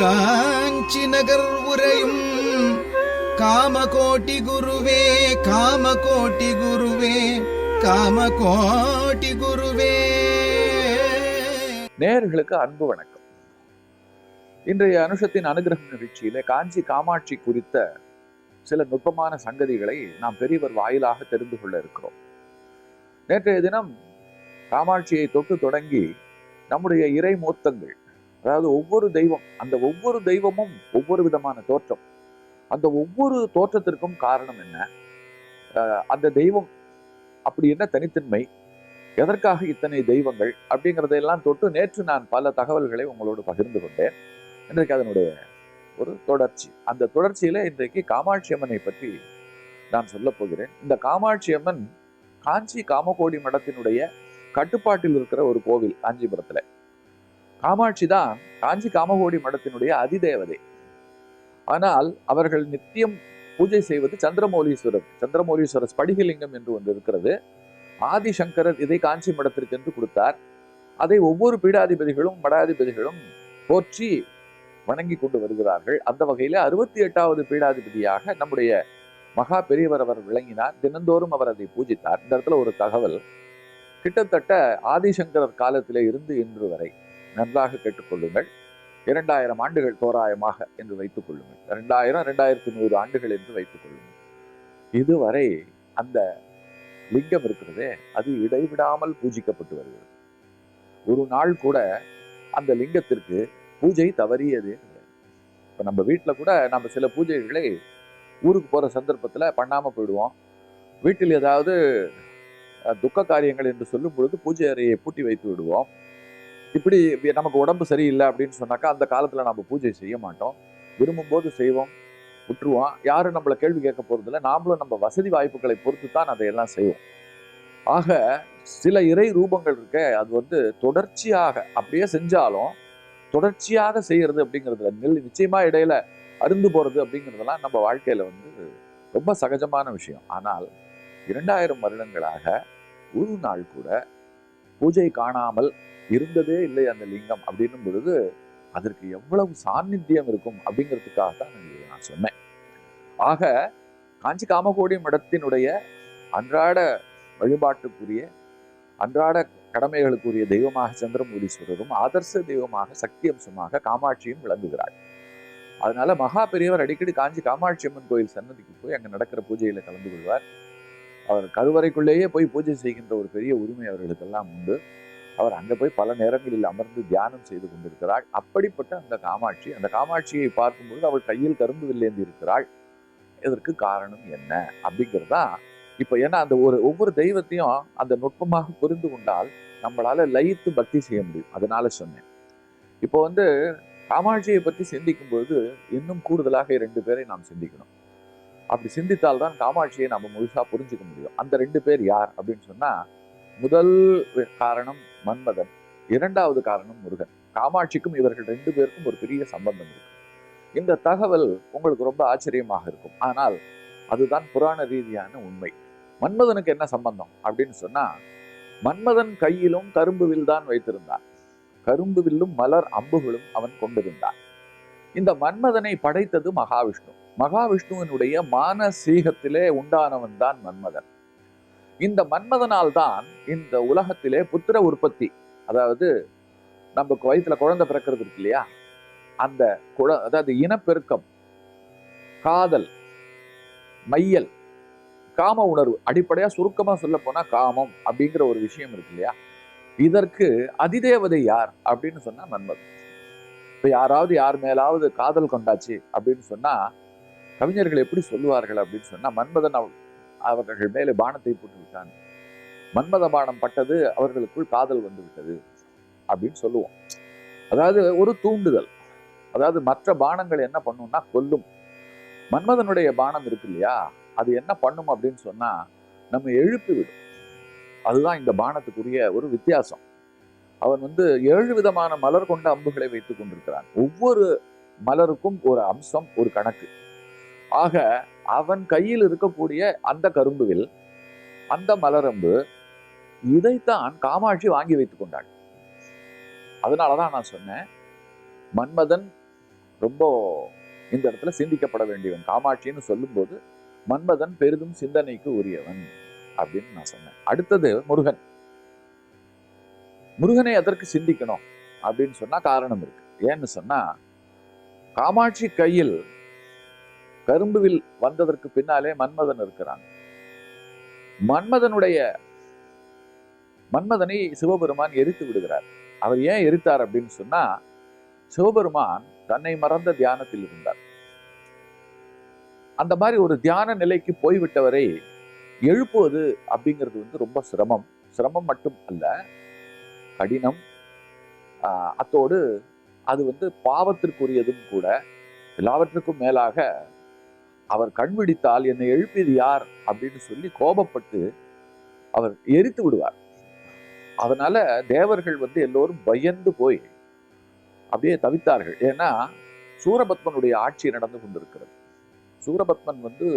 காஞ்சி நகர் உரையும் காமகோட்டி குருவே காமகோட்டி குருவே காமகோட்டி குருவே. நேர்களுக்கு அன்பு வணக்கம். இன்றைய அனுஷத்தின் அனுகிரகம் நிகழ்ச்சியில காஞ்சி காமாட்சி குறித்த சில நுட்பமான சங்கதிகளை நாம் பெரியவர் வாயிலாக தெரிந்து கொள்ள இருக்கிறோம். நேற்றைய தினம் காமாட்சியை தொட்டு தொடங்கி நம்முடைய இறை மூர்த்தங்கள் அதாவது ஒவ்வொரு தெய்வம் அந்த ஒவ்வொரு தெய்வமும் ஒவ்வொரு விதமான தோற்றம். அந்த ஒவ்வொரு தோற்றத்திற்கும் காரணம் என்ன? அந்த தெய்வம் அப்படி என்ன தனித்தன்மை? எதற்காக இத்தனை தெய்வங்கள்? அப்படிங்கிறதையெல்லாம் தொட்டு நேற்று நான் பல தகவல்களை உங்களோடு பகிர்ந்து கொண்டேன். இன்றைக்கு அதனுடைய ஒரு தொடர்ச்சி. அந்த தொடர்ச்சியில இன்றைக்கு காமாட்சி அம்மனை பற்றி நான் சொல்ல போகிறேன். இந்த காமாட்சி அம்மன் காஞ்சி காமகோடி மடத்தினுடைய கட்டுப்பாட்டில் இருக்கிற ஒரு கோவில் காஞ்சிபுரத்துல. காமாட்சி தான் காஞ்சி காமகோடி மடத்தினுடைய அதிதேவதை. ஆனால் அவர்கள் நித்தியம் பூஜை செய்வது சந்திரமௌலீஸ்வரர் சந்திரமௌலீஸ்வரர் ஸ்படிகலிங்கம் என்று ஒன்று இருக்கிறது. ஆதிசங்கரர் இதை காஞ்சி மடத்திற்கு என்று கொடுத்தார். அதை ஒவ்வொரு பீடாதிபதிகளும் மடாதிபதிகளும் போற்றி வணங்கி கொண்டு வருகிறார்கள். அந்த வகையில அறுபத்தி எட்டாவது பீடாதிபதியாக நம்முடைய மகா பெரியவர் அவர் விளங்கினார். தினந்தோறும் அவர் அதை பூஜித்தார். இந்த இடத்துல ஒரு தகவல். கிட்டத்தட்ட ஆதிசங்கரர் காலத்திலே இருந்து இன்று வரை நன்றாக கேட்டுக்கொள்ளுங்கள். இரண்டாயிரம் ஆண்டுகள் தோராயமாக என்று வைத்துக் கொள்ளுங்கள். இரண்டாயிரம் இரண்டாயிரத்தி நூறு ஆண்டுகள் என்று வைத்துக் கொள்ளுங்கள். இதுவரை அந்த லிங்கம் இருக்கிறதே அது இடைவிடாமல் பூஜிக்கப்பட்டு வருகிறது. ஒரு நாள் கூட அந்த லிங்கத்திற்கு பூஜை தவறியதே கிடையாது. இப்போ நம்ம வீட்டில் கூட நம்ம சில பூஜைகளை ஊருக்கு போகிற சந்தர்ப்பத்தில் பண்ணாமல் போயிடுவோம். வீட்டில் ஏதாவது துக்க காரியங்கள் என்று சொல்லும் பொழுது பூஜை அறையை பூட்டி வைத்து விடுவோம். இப்படி நமக்கு உடம்பு சரியில்லை அப்படின்னு சொன்னாக்கா அந்த காலத்தில் நம்ம பூஜை செய்ய மாட்டோம். விரும்பும் போது செய்வோம் விட்டுருவோம். யாரும் நம்மளை கேள்வி கேட்க போகிறதில்ல நாமளும் நம்ம வசதி வாய்ப்புகளை பொறுத்து தான் அதையெல்லாம் செய்வோம். ஆக சில இறை ரூபங்கள் இருக்க அது வந்து தொடர்ச்சியாக அப்படியே செஞ்சாலும் தொடர்ச்சியாக செய்யறது அப்படிங்கிறதுல நெல் நிச்சயமா இடையில அருந்து போறது அப்படிங்கிறதெல்லாம் நம்ம வாழ்க்கையில வந்து ரொம்ப சகஜமான விஷயம். ஆனால் இரண்டாயிரம் வருடங்களாக ஒரு நாள் கூட பூஜை காணாமல் இருந்ததே இல்லை அந்த லிங்கம் அப்படின்னும் பொழுது அதற்கு எவ்வளவு சாநித்தியம் இருக்கும் அப்படிங்கிறதுக்காக தான் நான் சொன்னேன். ஆக காஞ்சி காமகோடி மடத்தினுடைய அன்றாட வழிபாட்டுக்குரிய அன்றாட கடமைகளுக்குரிய தெய்வமாக சந்திரமூலீஸ்வரரும் ஆதர்ச தெய்வமாக சக்தி அம்சமாக காமாட்சியும் விளங்குகிறாள் அதனால மகா பெரியவர் அடிக்கடி காஞ்சி காமாட்சி அம்மன் கோயில் சன்னதிக்கு போய் அங்க நடக்கிற பூஜையில கலந்து கொள்வார். அவர் கருவறைக்குள்ளேயே போய் பூஜை செய்கின்ற ஒரு பெரிய உரிமை அவர்களுக்கெல்லாம் உண்டு. அவர் அங்க போய் பல நேரங்களில் அமர்ந்து தியானம் செய்து கொண்டிருக்கிறாள் அப்படிப்பட்ட அந்த காமாட்சி அந்த காமாட்சியை பார்க்கும்பொழுது அவள் கையில் கரும்பு வில்லேந்தி இருக்கிறாள். இதற்கு காரணம் என்ன? அப்படிங்கிறதா? இப்ப ஏன்னா அந்த ஒரு ஒவ்வொரு தெய்வத்தையும் அந்த நுட்பமாக புரிந்து கொண்டால் நம்மளால லயித்து பக்தி செய்ய முடியும். அதனால சொன்னேன். இப்போ வந்து காமாட்சியை பற்றி சிந்திக்கும் பொழுது இன்னும் கூடுதலாக இரண்டு பேரை நாம் சிந்திக்கணும். அப்படி சிந்தித்தால் தான் காமாட்சியை நம்ம முழுசா புரிஞ்சுக்க முடியும். அந்த ரெண்டு பேர் யார் அப்படின்னு சொன்னா முதல் காரணம் மன்மதன் இரண்டாவது காரணம் முருகன். காமாட்சிக்கும் இவர்கள் ரெண்டு பேருக்கும் ஒரு பெரிய சம்பந்தம் இருக்கு. இந்த தகவல் உங்களுக்கு ரொம்ப ஆச்சரியமாக இருக்கும். ஆனால் அதுதான் புராண ரீதியான உண்மை. மன்மதனுக்கு என்ன சம்பந்தம் அப்படின்னு சொன்னா மன்மதன் கையிலும் கரும்பு வில் தான் வைத்திருந்தான் கரும்பு வில்லும் மலர் அம்புகளும் அவன் கொண்டிருந்தான். இந்த மன்மதனை படைத்தது மகாவிஷ்ணு. மகாவிஷ்ணுவினுடைய மானசீகத்திலே உண்டானவன் தான் மன்மதன். இந்த மன்மதனால் தான் இந்த உலகத்திலே புத்திர உற்பத்தி அதாவது நமக்கு வயிற்றுல குழந்தை பிறக்கிறது இருக்கு இல்லையா? அந்த குழ அதாவது இனப்பெருக்கம் காதல் மையல் காம உணர்வு அடிப்படையா சுருக்கமா சொல்ல போனா காமம் அப்படிங்கிற ஒரு விஷயம் இருக்கு இல்லையா? இதற்கு அதிதேவதை யார் அப்படின்னு சொன்னா மன்மதன். இப்ப யாராவது யார் மேலாவது காதல் கொண்டாச்சு அப்படின்னு சொன்னா கவிஞர்கள் எப்படி சொல்லுவார்கள் அப்படின்னு சொன்னா மன்மதன் அவ- அவர்கள் மேலே பானத்தை போட்டு விட்டான். மன்மத பானம் பட்டது அவர்களுக்குள் காதல் வந்து விட்டது அப்படின்னு சொல்லுவோம். அதாவது ஒரு தூண்டுதல். அதாவது மற்ற பானங்கள் என்ன பண்ணும்னா கொல்லும். மன்மதனுடைய பானம் இருக்கு இல்லையா? அது என்ன பண்ணும் அப்படின்னு சொன்னா நம்ம எழுப்பி விடும். அதுதான் இந்த பானத்துக்குரிய ஒரு வித்தியாசம். அவன் வந்து ஏழு விதமான மலர் கொண்ட அம்புகளை வைத்துக் கொண்டிருக்கிறான். ஒவ்வொரு மலருக்கும் ஒரு அம்சம் ஒரு கணக்கு. ஆக அவன் கையில் இருக்கக்கூடிய அந்த கரும்புவில் அந்த மலரம்பு இதைத்தான் காமாட்சி வாங்கி வைத்துக் கொண்டாள். அதனாலதான் நான் சொன்னேன் மன்மதன் ரொம்ப இந்த இடத்துல சிந்திக்கப்பட வேண்டியவன். காமாட்சின்னு சொல்லும்போது மன்மதன் பெரிதும் சிந்தனைக்கு உரியவன் அப்படின்னு நான் சொன்னேன். அடுத்தது முருகன். முருகனை எதற்கு சிந்திக்கணும் அப்படின்னு சொன்னா காரணம் இருக்கு. ஏன்னு சொன்னா காமாட்சி கையில் கரும்புவில் வந்ததற்கு பின்னாலே மன்மதன் இருக்கிறான். மன்மதனுடைய மன்மதனை சிவபெருமான் எரித்து விடுகிறார். அவர் ஏன் எரித்தார் அப்படின்னு சொன்னா சிவபெருமான் தன்னை மறந்த தியானத்தில் இருந்தார். அந்த மாதிரி ஒரு தியான நிலைக்கு போய்விட்டவரை எழுப்புவது அப்படிங்கிறது வந்து ரொம்ப சிரமம். சிரமம் மட்டும் அல்ல கடினம் ஆஹ் அத்தோடு அது வந்து பாவத்திற்குரியதும் கூட எல்லாவற்றுக்கும் மேலாக அவர் கண் விழித்தால் என்னை எழுப்பியது யார் அப்படின்னு சொல்லி கோபப்பட்டு அவர் எரித்து விடுவார். அதனால தேவர்கள் வந்து எல்லோரும் பயந்து போய் அப்படியே தவித்தார்கள். ஏன்னா சூரபத்மனுடைய ஆட்சி நடந்து கொண்டிருக்கிறது. சூரபத்மன் வந்து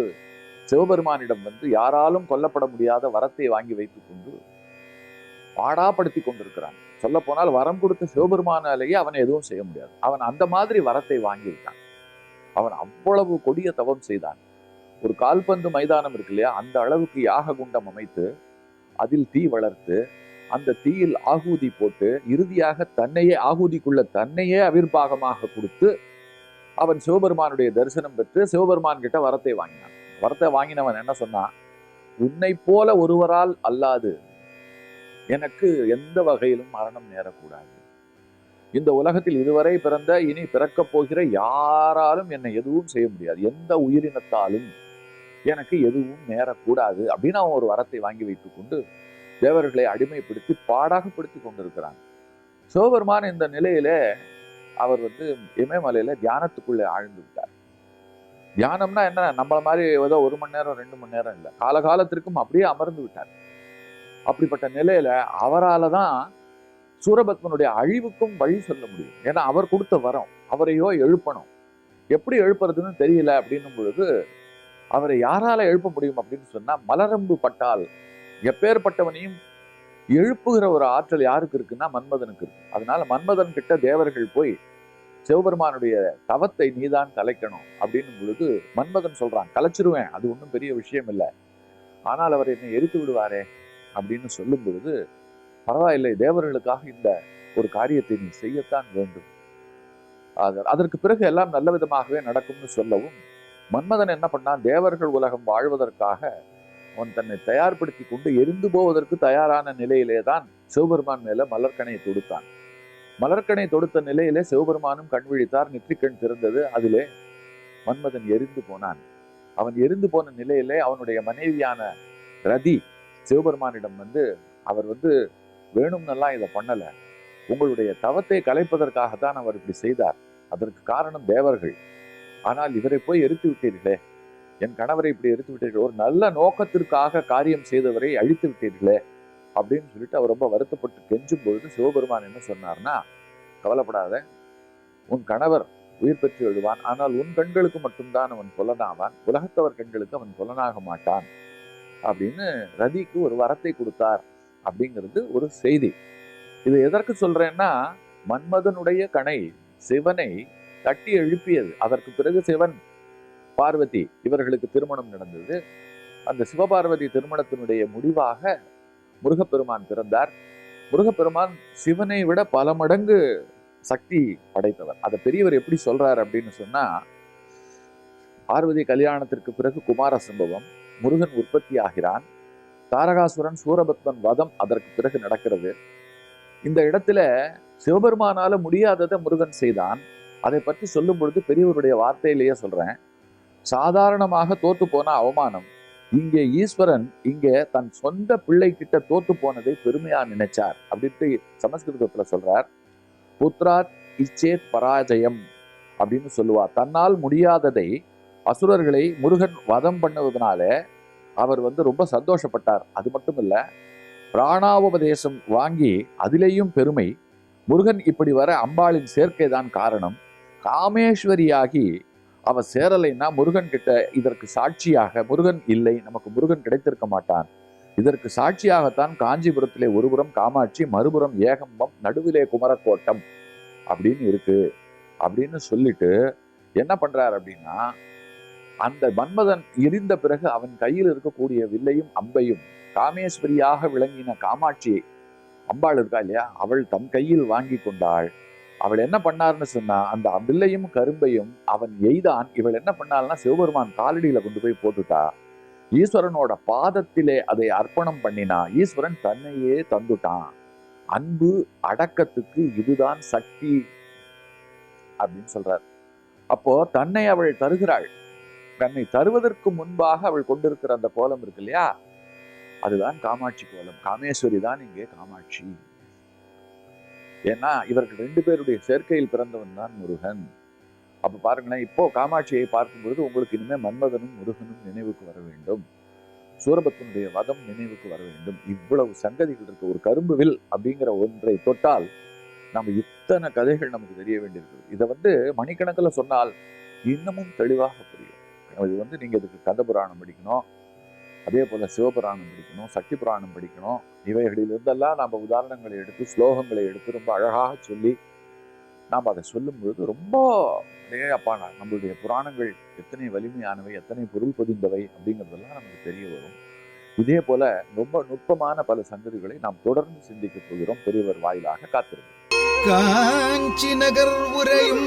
சிவபெருமானிடம் வந்து யாராலும் கொல்லப்பட முடியாத வரத்தை வாங்கி வைத்துக் கொண்டு பாடாப்படுத்தி கொண்டிருக்கிறான். சொல்ல போனால் வரம் கொடுத்த சிவபெருமானாலேயே அவனை எதுவும் செய்ய முடியாது. அவன் அந்த மாதிரி வரத்தை வாங்கியிருக்கான் அவன் அவ்வளவு கொடிய தவம் செய்தான். ஒரு கால்பந்து மைதானம் இருக்கு இல்லையா? அந்த அளவுக்கு யாக குண்டம் அமைத்து அதில் தீ வளர்த்து அந்த தீயில் ஆகூதி போட்டு இறுதியாக தன்னையே ஆகூதிக்குள்ள தன்னையே அவிர்வாகமாக கொடுத்து அவன் சிவபெருமானுடைய தரிசனம் பெற்று சிவபெருமான் கிட்ட வரத்தை வாங்கினான். வரத்தை வாங்கினவன் என்ன சொன்னான்? உன்னை போல ஒருவரால் அல்லாது எனக்கு எந்த வகையிலும் மரணம் நேரக்கூடாது. இந்த உலகத்தில் இதுவரை பிறந்த இனி பிறக்கப் போகிற யாராலும் என்னை எதுவும் செய்ய முடியாது. எந்த உயிரினத்தாலும் எனக்கு எதுவும் நேரக்கூடாது அப்படின்னு அவன் ஒரு வரத்தை வாங்கி வைத்துக் கொண்டு தேவர்களை அடிமைப்படுத்தி பாடாகப்படுத்தி கொண்டிருக்கிறான். சிவபெருமான் இந்த நிலையிலே அவர் வந்து இமயமலையில தியானத்துக்குள்ளே ஆழ்ந்து விட்டார். தியானம்னா என்ன? நம்மள மாதிரி ஏதோ ஒரு மணி நேரம் ரெண்டு மணி நேரம் இல்லை. காலகாலத்திற்கும் அப்படியே அமர்ந்து விட்டார். அப்படிப்பட்ட நிலையில அவரால் தான் சூரபத்மனுடைய அழிவுக்கும் வழி சொல்ல முடியும். ஏன்னா அவர் கொடுத்த வரம் அவரையோ எழுப்பணும். எப்படி எழுப்புறதுன்னு தெரியல அப்படின்னும் பொழுது அவரை யாரால எழுப்ப முடியும் அப்படின்னு சொன்னா மலரம்பு பட்டால் எப்பேற்பட்டவனையும் எழுப்புகிற ஒரு ஆற்றல் யாருக்கு இருக்குன்னா மன்மதனுக்கு இருக்கு. அதனால மன்மதன் கிட்ட தேவர்கள் போய் சிவபெருமானுடைய தவத்தை நீதான் கலைக்கணும் அப்படின்னும் பொழுது மன்மதன் சொல்றான் கலைச்சிருவேன் அது ஒன்றும் பெரிய விஷயம் இல்லை. ஆனால் அவர் என்னை எரித்து விடுவாரே அப்படின்னு சொல்லும் பொழுது பரவாயில்லை தேவர்களுக்காக இந்த ஒரு காரியத்தை நீ செய்யத்தான் வேண்டும். அதற்கு பிறகு எல்லாம் நல்ல விதமாகவே நடக்கும்னு சொல்லவும் மன்மதன் என்ன பண்ணான்? தேவர்கள் உலகம் வாழ்வதற்காக அவன் தன்னை தயார்படுத்தி கொண்டு எரிந்து போவதற்கு தயாரான நிலையிலே தான் சிவபெருமான் மேல மலர்கனை தொடுத்தான். மலர்கனை தொடுத்த நிலையிலே சிவபெருமானும் கண் விழித்தார் நெற்றிக்கண் திறந்தது. அதிலே மன்மதன் எரிந்து போனான். அவன் எரிந்து போன நிலையிலே அவனுடைய மனைவியான ரதி சிவபெருமானிடம் வந்து அவர் வந்து வேணும்னெல்லாம் இதை பண்ணல. உங்களுடைய தவத்தை கலைப்பதற்காகத்தான் அவர் இப்படி செய்தார். அதற்கு காரணம் தேவர்கள். ஆனால் இவரை போய் எரித்து விட்டீர்களே. என் கணவரை இப்படி எரித்து விட்டீர்கள். ஒரு நல்ல நோக்கத்திற்காக காரியம் செய்தவரை அழித்து விட்டீர்களே. அப்படின்னு சொல்லிட்டு அவர் ரொம்ப வருத்தப்பட்டு கெஞ்சும் பொழுது சிவபெருமான் என்ன சொன்னார்னா கவலைப்படாத. உன் கணவர் உயிர் பெற்று எழுவான். ஆனால் உன் கண்களுக்கு மட்டும்தான் அவன் புலனாவான். உலகத்தவர் கண்களுக்கு அவன் புலனாக மாட்டான். அப்படின்னு ரதிக்கு ஒரு வரத்தை கொடுத்தார். அப்படிங்கிறது ஒரு செய்தி. இது எதற்கு சொல்றேன்னா மன்மதனுடைய கணை சிவனை தட்டி எழுப்பியது. அதற்கு பிறகு சிவன் பார்வதி இவர்களுக்கு திருமணம் நடந்தது. அந்த சிவபார்வதி திருமணத்தினுடைய முடிவாக முருகப்பெருமான் பிறந்தார். முருகப்பெருமான் சிவனை விட பல மடங்கு சக்தி படைத்தவர். அதை பெரியவர் எப்படி சொல்றார் அப்படின்னு சொன்னா பார்வதி கல்யாணத்திற்கு பிறகு குமார சம்பவம் முருகன் உற்பத்தி ஆகிறான் தாரகாசுரன் சூரபத்மன் வதம் அதற்கு பிறகு நடக்கிறது. இந்த இடத்துல சிவபெருமானால முடியாததை முருகன் செய்தான். அதை பற்றி சொல்லும் பொழுது பெரியவருடைய வார்த்தையிலேயே சொல்றேன். சாதாரணமாக தோத்து போன அவமானம். இங்கே ஈஸ்வரன் இங்கே தன் சொந்த பிள்ளை கிட்ட தோத்து போனதை பெருமையா நினைச்சார் அப்படின்ட்டு சமஸ்கிருதத்துல சொல்றார். புத்ராத் இச்சேத் பராஜயம் அப்படின்னு சொல்லுவார் தன்னால் முடியாததை அசுரர்களை முருகன் வதம் பண்ணுவதனால அவர் வந்து ரொம்ப சந்தோஷப்பட்டார். அது மட்டும் இல்ல பிராணாபதேசம் வாங்கி அதிலேயும் பெருமை. முருகன் இப்படி வர அம்பாளின் சேர்க்கை தான் காரணம். காமேஸ்வரியாகி அவ சேரலைன்னா முருகன் கிட்ட இதற்கு சாட்சியாக முருகன் இல்லை நமக்கு முருகன் கிடைத்திருக்க மாட்டான். இதற்கு சாட்சியாகத்தான் காஞ்சிபுரத்திலே ஒருபுறம் காமாட்சி மறுபுறம் ஏகம்பம் நடுவிலே குமரக்கோட்டம் அப்படின்னு இருக்கு. அப்படின்னு சொல்லிட்டு என்ன பண்றார் அப்படின்னா அந்த மன்மதன் எரிந்த பிறகு அவன் கையில் இருக்கக்கூடிய வில்லையும் அம்பையும் காமேஸ்வரியாக விளங்கின காமாட்சியை அம்பாள் இருக்கா இல்லையா? அவள் தன் கையில் வாங்கி கொண்டாள். அவள் என்ன பண்ணார்னு சொன்னா அந்த வில்லையும் கரும்பையும் அவன் எய்தான் இவள் என்ன பண்ணாள்னா சிவபெருமான் காலடியில கொண்டு போய் போட்டுட்டா. ஈஸ்வரனோட பாதத்திலே அதை அர்ப்பணம் பண்ணினா ஈஸ்வரன் தன்னையே தந்துட்டான். அன்பு அடக்கத்துக்கு இதுதான் சக்தி அப்படின்னு சொல்றார். அப்போ தன்னை அவள் தருகிறாள். தன்னை தருவதற்கு முன்பாக அவள் கொண்டிருக்கிற அந்த கோலம் இருக்கு இல்லையா? அதுதான் காமாட்சி கோலம். காமேஸ்வரி தான் இங்கே காமாட்சி. ஏன்னா இவர்கள் ரெண்டு பேருடைய சேர்க்கையில் பிறந்தவன் தான் முருகன். அப்ப பாருங்களேன் இப்போ காமாட்சியை பார்க்கும் பொழுது உங்களுக்கு இனிமே மன்மதனும் முருகனும் நினைவுக்கு வர வேண்டும். சூரபத்தினுடைய வதம் நினைவுக்கு வர வேண்டும். இவ்வளவு சங்கதிகள் இருக்கு ஒரு கரும்பு வில் அப்படிங்கிற ஒன்றை தொட்டால் நம்ம இத்தனை கதைகள் நமக்கு தெரிய வேண்டியிருக்குது இதை வந்து மணிக்கணக்கில் சொன்னால் இன்னமும் தெளிவாக புரியும். இது வந்து நீங்கள் இதுக்கு கதை புராணம் படிக்கணும். அதே போல சிவபுராணம் படிக்கணும் சக்தி புராணம் படிக்கணும். இவைகளிலிருந்தெல்லாம் நம்ம உதாரணங்களை எடுத்து ஸ்லோகங்களை எடுத்து ரொம்ப அழகாக சொல்லி நாம் அதை சொல்லும் பொழுது ரொம்ப அப்படியே நம்மளுடைய புராணங்கள் எத்தனை வலிமையானவை எத்தனை பொருள் பொதிந்தவை அப்படிங்கிறதெல்லாம் நமக்கு தெரிய வரும். இதே போல ரொம்ப நுட்பமான பல சங்கதிகளை நாம் தொடர்ந்து சிந்திக்க போகிறோம். பெரியவர் வாயிலாக காத்திருக்கிறோம் காஞ்சி நகர் உரையும்